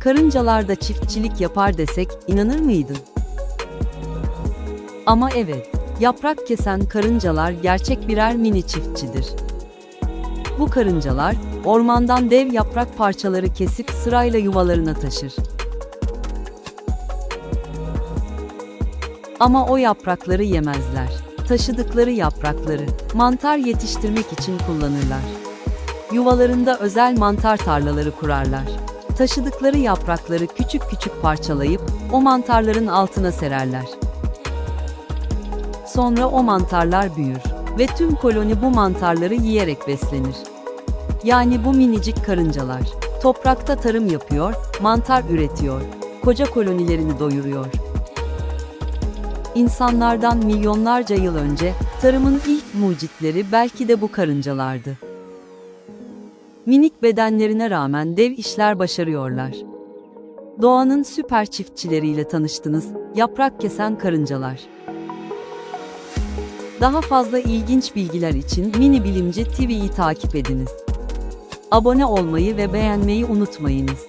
Karıncalar da çiftçilik yapar desek inanır mıydın? Ama evet, yaprak kesen karıncalar gerçek birer mini çiftçidir. Bu karıncalar, ormandan dev yaprak parçaları kesip sırayla yuvalarına taşır. Ama o yaprakları yemezler. Taşıdıkları yaprakları mantar yetiştirmek için kullanırlar. Yuvalarında özel mantar tarlaları kurarlar. Taşıdıkları yaprakları küçük küçük parçalayıp o mantarların altına sererler. Sonra o mantarlar büyür ve tüm koloni bu mantarları yiyerek beslenir. Yani bu minicik karıncalar toprakta tarım yapıyor, mantar üretiyor, koca kolonilerini doyuruyor. İnsanlardan milyonlarca yıl önce tarımın ilk mucitleri belki de bu karıncalardı. Minik bedenlerine rağmen dev işler başarıyorlar. Doğanın süper çiftçileriyle tanıştınız, yaprak kesen karıncalar. Daha fazla ilginç bilgiler için Mini Bilimci TV'yi takip ediniz. Abone olmayı ve beğenmeyi unutmayınız.